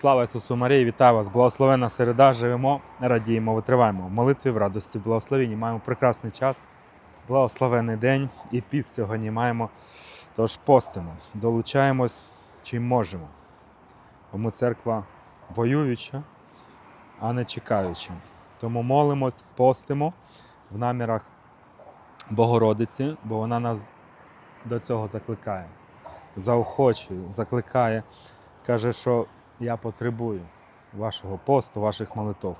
Слава Ісусу Марії, вітаю вас! Благословенна середа, живемо, радіємо, витриваємо. В молитві, в радості, благословенні. Маємо прекрасний час, благословенний день і піст сьогодні маємо. Тож постимо, долучаємось чим можемо. Бо ми церква воююча, а не чекаюча. Тому молимось, постимо в намірах Богородиці, бо вона нас до цього закликає, заохочує, закликає, каже, що я потребую вашого посту, ваших молитов.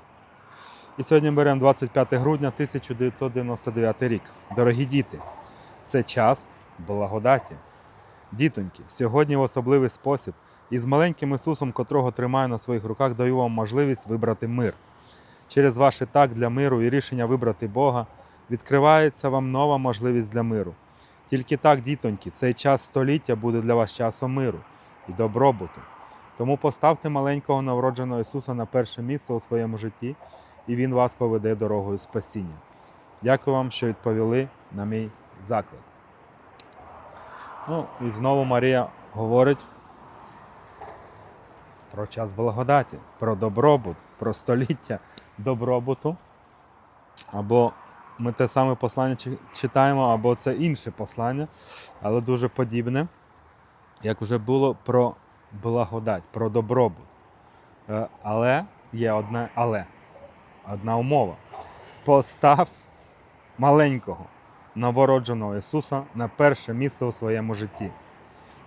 І сьогодні беремо 25 грудня 1999 рік. Дорогі діти, це час благодаті. Дітоньки, сьогодні в особливий спосіб із маленьким Ісусом, котрого тримаю на своїх руках, даю вам можливість вибрати мир. Через ваше так для миру і рішення вибрати Бога відкривається вам нова можливість для миру. Тільки так, дітоньки, цей час століття буде для вас часом миру і добробуту. Тому поставте маленького новродженого Ісуса на перше місце у своєму житті, і Він вас поведе дорогою спасіння. Дякую вам, що відповіли на мій заклик. Ну, і знову Марія говорить про час благодаті, про добробут, про століття добробуту. Або ми те саме послання читаємо, або це інше послання, але дуже подібне, як вже було про благодать, про добробут. Е, Але є одне але, одна умова. Постав маленького новородженого Ісуса на перше місце у своєму житті.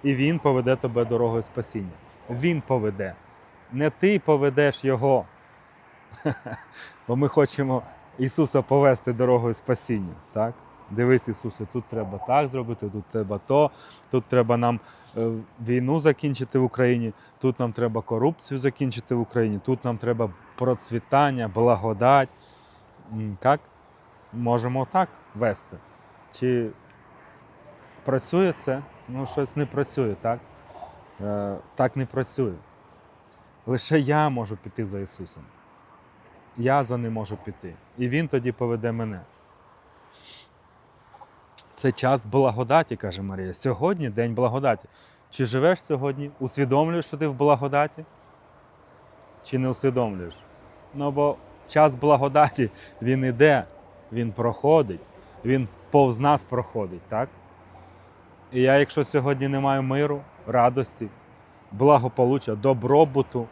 І Він поведе тебе дорогою спасіння. Він поведе. Не ти поведеш Його. Бо ми хочемо Ісуса повести дорогою спасіння. Так? Дивись, Ісусе, тут треба так зробити, тут треба то, тут треба нам е, війну закінчити в Україні, тут нам треба корупцію закінчити в Україні, тут нам треба процвітання, благодать. Так? Можемо так вести. Чи працює це? Ну, щось не працює, так? Е, так не працює. Лише я можу піти за Ісусом. Я за ним можу піти. І Він тоді поведе мене. Це час благодаті, каже Марія. Сьогодні день благодаті. Чи живеш сьогодні? Усвідомлюєш, що ти в благодаті? Чи не усвідомлюєш? Ну бо час благодаті він іде, він проходить, він повз нас проходить, так? І я, якщо сьогодні не маю миру, радості, благополуччя, добробуту,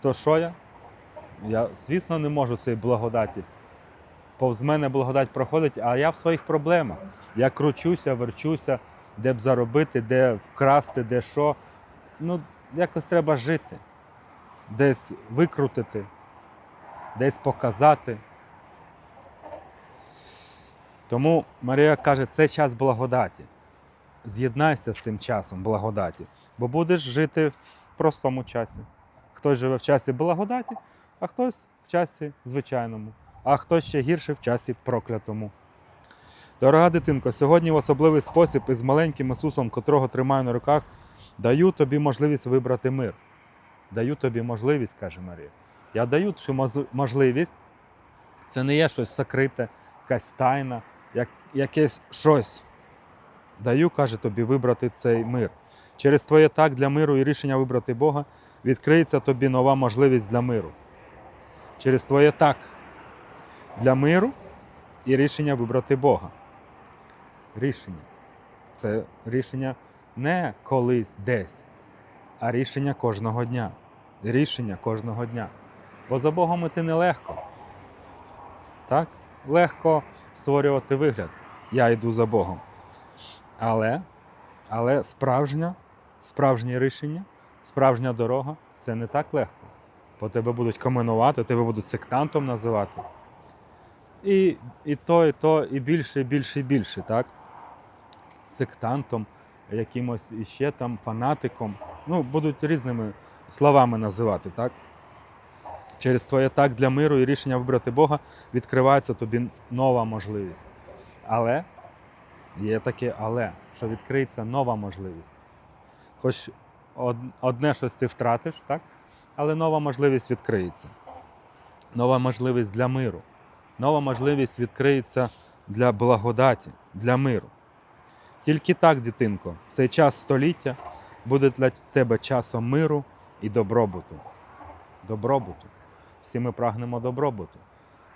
то що я? Я, звісно, не можу цієї благодаті. Повз мене благодать проходить, а я в своїх проблемах. Я кручуся, верчуся, де б заробити, де вкрасти, де що. Ну, якось треба жити, десь викрутити, десь показати. Тому Марія каже, це час благодаті. З'єднайся з цим часом благодаті, бо будеш жити в простому часі. Хтось живе в часі благодаті, а хтось в часі звичайному, а хтось ще гірше в часі проклятому. Дорога дитинко, сьогодні в особливий спосіб із маленьким Ісусом, котрого тримаю на руках, даю тобі можливість вибрати мир. Даю тобі можливість, каже Марія. Я даю цю можливість. Це не є щось сокрите, якась тайна, як, якесь щось. Даю, каже тобі, вибрати цей мир. Через твоє так для миру і рішення вибрати Бога відкриється тобі нова можливість для миру. Через твоє так для миру і рішення вибрати Бога. Рішення. Це рішення не колись десь, а рішення кожного дня. Рішення кожного дня. Бо за Богом іти нелегко. Так? Легко створювати вигляд. Я йду за Богом. Але, але справжня, справжнє рішення, справжня дорога це не так легко. Бо тебе будуть каменувати, тебе будуть сектантом називати. І, і то, і то, і більше, і більше, і більше, так? Сектантом, якимось іще там фанатиком. Ну, будуть різними словами називати, так? Через твоє так для миру і рішення вибрати Бога відкривається тобі нова можливість. Але є таке але, що відкриється нова можливість. Хоч одне щось ти втратиш, так? але нова можливість відкриється. Нова можливість для миру. Нова можливість відкриється для благодаті, для миру. Тільки так, дитинко, цей час століття буде для тебе часом миру і добробуту. Добробуту. Всі ми прагнемо добробуту.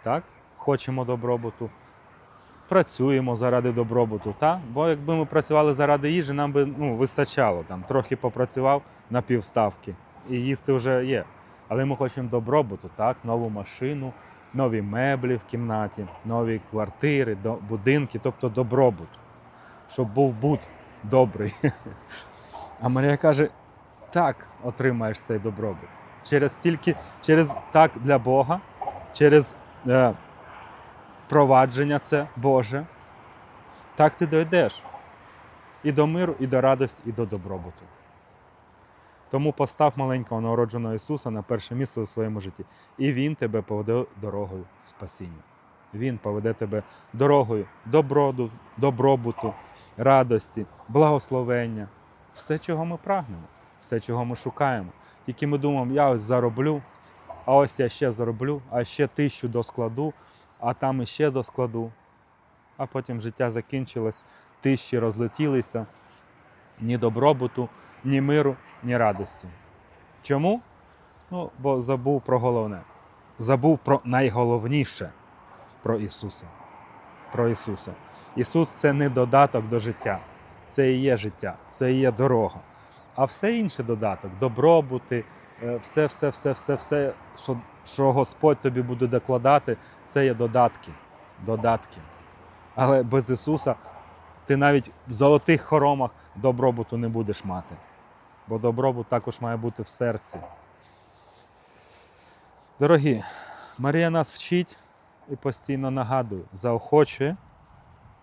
Так? Хочемо добробуту. Працюємо заради добробуту, так? бо якби ми працювали заради їжі, нам би ну, вистачало. Там, трохи попрацював на півставки і їсти вже є. Але ми хочемо добробуту, так? нову машину, нові меблі в кімнаті, нові квартири, будинки, тобто добробут, щоб був бут добрий. А Марія каже: так отримаєш цей добробут. Через тільки через так для Бога, через е, провадження це Боже. Так ти дойдеш і до миру, і до радості, і до добробуту. Тому постав маленького народженого Ісуса на перше місце у своєму житті. І Він тебе поведе дорогою спасіння. Він поведе тебе дорогою доброду, добробуту, радості, благословення. Все, чого ми прагнемо, все, чого ми шукаємо. Тільки ми думаємо, я ось зароблю, а ось я ще зароблю, а ще тисячу доскладу, а там іще доскладу. А потім життя закінчилось, тисячі розлетілися, ні добробуту, ні миру, ні радості. Чому? Ну, бо забув про головне. Забув про найголовніше про Ісуса. Про Ісуса. Ісус це не додаток до життя, це і є життя, це і є дорога. А все інше додаток, добробути, е, все, все, все, все, все, що, що Господь тобі буде докладати, це є додатки. Додатки. Але без Ісуса ти навіть в золотих хоромах добробуту не будеш мати. Бо добробут також має бути в серці. Дорогі, Марія нас вчить і постійно нагадує, заохочує,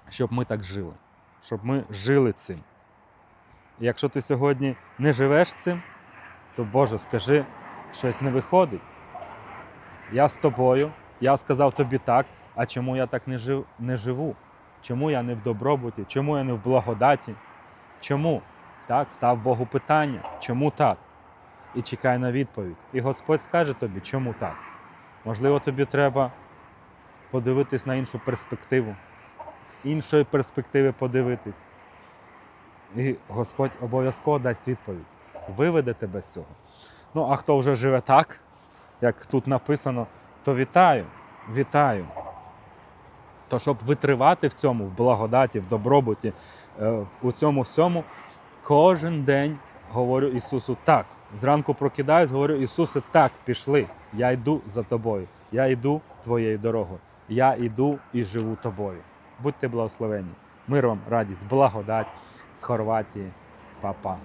щоб ми так жили, щоб ми жили цим. І якщо ти сьогодні не живеш цим, то Боже, скажи, щось не виходить. Я з тобою, я сказав тобі так, а чому я так не, жив, не живу? Чому я не в добробуті? Чому я не в благодаті? Чому? Так, став Богу питання, чому так? І чекай на відповідь. І Господь скаже тобі, чому так. Можливо, тобі треба подивитись на іншу перспективу, з іншої перспективи подивитись. І Господь обов'язково дасть відповідь. Виведе тебе з цього. Ну, а хто вже живе так, як тут написано, то вітаю, вітаю. То щоб витривати в цьому, в благодаті, в добробуті, е, у цьому всьому, кожен день говорю Ісусу так. Зранку прокидаюсь, говорю, Ісусе, так, пішли. Я йду за тобою. Я йду твоєю дорогою. Я йду і живу тобою. Будьте благословені. Мир вам, радість, благодать з Хорватії. Па-па.